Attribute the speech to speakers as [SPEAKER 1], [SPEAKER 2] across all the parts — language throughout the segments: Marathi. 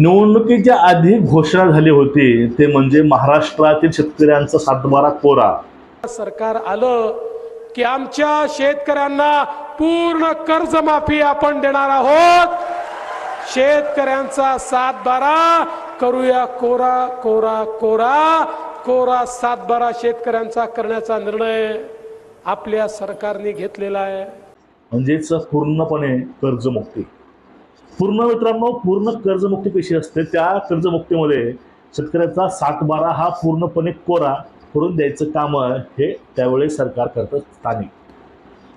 [SPEAKER 1] निवडणुकीच्या आधी घोषणा झाली होती. ते म्हणजे महाराष्ट्रातील शेतकऱ्यांचा सातबारा कोरा.
[SPEAKER 2] सरकार आलं की आमच्या शेतकऱ्यांना पूर्ण कर्जमाफी आपण देणार आहोत. शेतकऱ्यांचा सात बारा करूया कोरा कोरा कोरा. कोरा सात बारा शेतकऱ्यांचा करण्याचा निर्णय आपल्या सरकारने घेतलेला आहे.
[SPEAKER 1] म्हणजेच पूर्णपणे कर्जमुक्ती. पूर्ण मित्रांनो पूर्ण कर्जमुक्ती कशी असते. त्या कर्जमुक्तीमध्ये शेतकऱ्याचा सातबारा हा पूर्णपणे कोरा करून द्यायचं काम हे त्यावेळी सरकार करतं स्थानिक.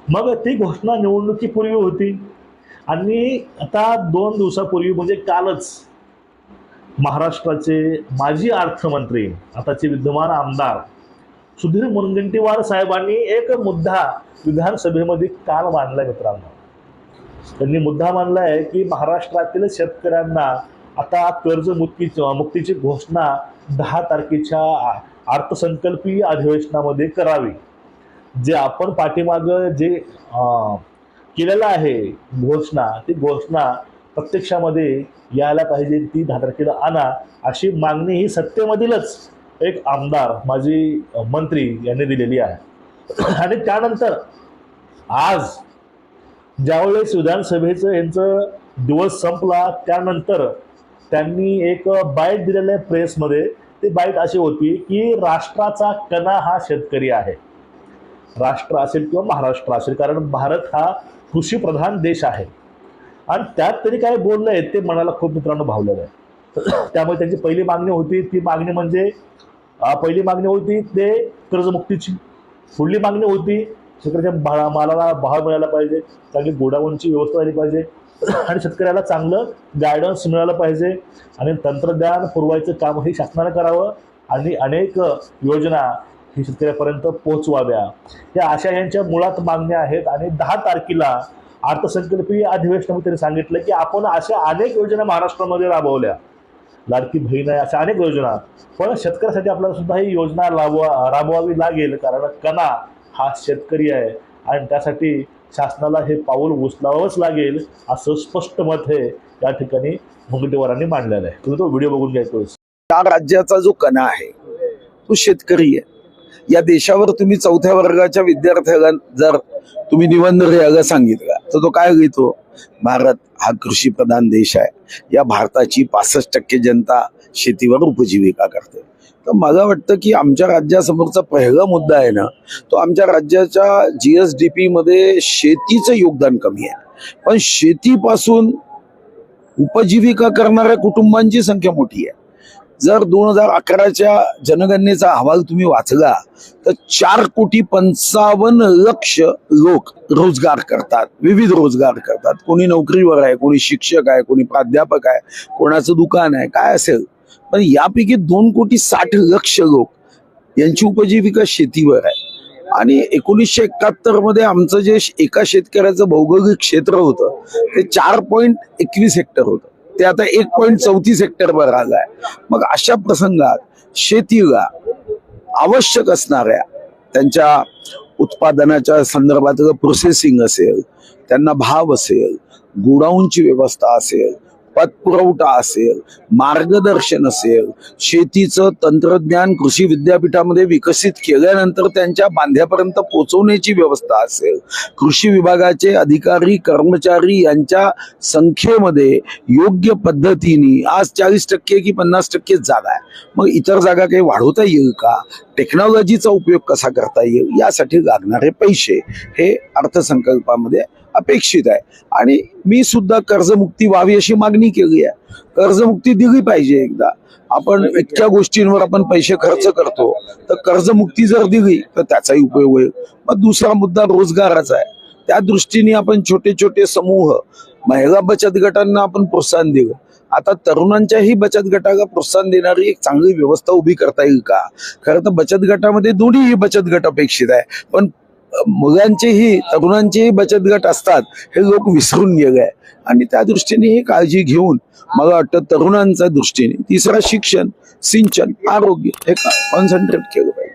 [SPEAKER 1] मग ती घोषणा निवडणुकीपूर्वी होती. आणि आता दोन दिवसापूर्वी म्हणजे कालच महाराष्ट्राचे माजी अर्थमंत्री आताचे विद्यमान आमदार सुधीर मुनगंटीवार साहेबांनी एक मुद्दा विधानसभेमध्ये काल मांडला मित्रांनो. त्यांनी मुद्दा मानला आहे की महाराष्ट्रातील शेतकऱ्यांना आता कर्जमुक्ती मुक्तीची घोषणा दहा तारखेच्या अर्थसंकल्पीय अधिवेशनामध्ये करावी. जे आपण पाठीमागं जे केलेलं आहे घोषणा ती घोषणा प्रत्यक्षामध्ये यायला पाहिजे ती दहा तारखेला आणा अशी मागणी ही सत्तेमधीलच एक आमदार माजी मंत्री यांनी दिलेली आहे. आणि त्यानंतर आज ज्यावेळेस विधानसभेचं यांचं दिवस संपला त्यानंतर त्यांनी एक बाईट दिलेलं आहे प्रेसमध्ये ती बाईट अशी होती की राष्ट्राचा कणा हा शेतकरी आहे. राष्ट्र असेल किंवा महाराष्ट्र असेल कारण भारत हा कृषीप्रधान देश आहे. आणि त्यात तरी काय बोललं आहे ते मनाला खूप मित्रांनो भावलेलं आहे. त्यामुळे त्यांची पहिली मागणी होती ती मागणी म्हणजे पहिली मागणी होती ते कर्जमुक्तीची. पुढली मागणी होती शेतकऱ्याच्या भा मालाला भाव मिळायला पाहिजे चांगली गोडाऊनची व्यवस्था झाली पाहिजे. आणि शेतकऱ्याला चांगलं गायडन्स मिळालं पाहिजे. आणि तंत्रज्ञान पुरवायचं काम हे शासनानं करावं. आणि अनेक योजना ही शेतकऱ्यापर्यंत पोहोचवाव्या. या अशा यांच्या मुळात मागण्या आहेत. आणि दहा तारखेला अर्थसंकल्पीय अधिवेशनामध्ये त्यांनी सांगितलं की आपण अशा अनेक योजना महाराष्ट्रामध्ये राबवल्या. लाडकी बहीण आहे अशा अनेक योजना. पण शेतकऱ्यासाठी आपल्याला सुद्धा ही योजना राबवा राबवावी लागेल. कारण कणा हा शेतकरी आहे. आणि त्यासाठी शासनाला हे पाऊल उचलावंच लागेल असं स्पष्ट मत हे या ठिकाणी मुनगंटीवारांनी मांडलेलं आहे. तुम्ही तो व्हिडिओ बघून घ्यायचो
[SPEAKER 3] या राज्याचा जो कणा आहे तो शेतकरी आहे. या देशावर तुम्ही चौथ्या वर्गाच्या विद्यार्थ्याला जर तुम्ही निबंध लिहायला सांगितला तर तो काय लिहितो भारत हा कृषी प्रधान देश आहे. या भारताची पासष्ट टक्के जनता शेतीवर उपजीविका करते. तर मला वाटतं की आमच्या राज्यासमोरचा पहिला मुद्दा आहे ना तो आमच्या राज्याच्या जी एस डी पीमध्ये शेतीचं योगदान कमी आहे. पण शेतीपासून उपजीविका करणाऱ्या कुटुंबांची संख्या मोठी आहे. जर दोन हजार अकराच्या जनगणनेचा अहवाल तुम्ही वाचला तर चार कोटी पंचावन्न लक्ष लोक रोजगार करतात विविध रोजगार करतात. कोणी नोकरीवर आहे कोणी शिक्षक आहे कोणी प्राध्यापक आहे कोणाचं दुकान आहे काय असेल? पण यापैकी दोन कोटी साठ लक्ष लोक यांची उपजीविका शेतीवर आहे. आणि एकोणीसशे एकाहत्तरमध्ये आमचं जे एका शेतकऱ्याचं भौगोलिक क्षेत्र होतं ते चार पॉईंट एकवीस हेक्टर होतं. ते आता एक पॉईंट चौतीस हेक्टरवर आलं आहे. मग अशा प्रसंगात शेतीला आवश्यक असणाऱ्या त्यांच्या उत्पादनाच्या संदर्भातलं प्रोसेसिंग असेल त्यांना भाव असेल गोडाऊनची व्यवस्था असेल पतपुरवठा असेल मार्गदर्शन असेल शेतीचं तंत्रज्ञान कृषी विद्यापीठामध्ये विकसित केल्यानंतर त्यांच्या बांध्यापर्यंत पोहोचवण्याची व्यवस्था असेल कृषी विभागाचे अधिकारी कर्मचारी यांच्या संख्येमध्ये योग्य पद्धतीने आज चाळीस टक्के की पन्नास टक्के जागा आहे. मग इतर जागा काही वाढवता येईल का? टेक्नॉलॉजीचा उपयोग कसा करता येईल? यासाठी लागणारे पैसे हे अर्थसंकल्पामध्ये अपेक्षित आहे. आणि मी सुद्धा कर्जमुक्ती व्हावी अशी मागणी केली आहे. कर्जमुक्ती दिली पाहिजे एकदा. आपण इतक्या गोष्टींवर आपण पैसे खर्च करतो. तर कर्जमुक्ती जर दिली तर त्याचाही उपयोग होईल. मग दुसरा मुद्दा रोजगाराचा आहे. त्या दृष्टीने आपण छोटे छोटे समूह महिला बचत गटांना आपण प्रोत्साहन देऊ आता तरुणांच्याही बचत गटाला प्रोत्साहन देणारी एक चांगली व्यवस्था उभी करता येईल का? खरं तर बचत गटामध्ये दोन्हीही बचत गट अपेक्षित आहे. पण मुलांचेही तरुणांचेही बचत गट असतात हे लोक विसरून गेले आहे आणि त्या दृष्टीने ही काळजी घेऊन मला वाटतं तरुणांच्या दृष्टीने तिसरा शिक्षण सिंचन आरोग्य हे कॉन्सन्ट्रेट केलं पाहिजे.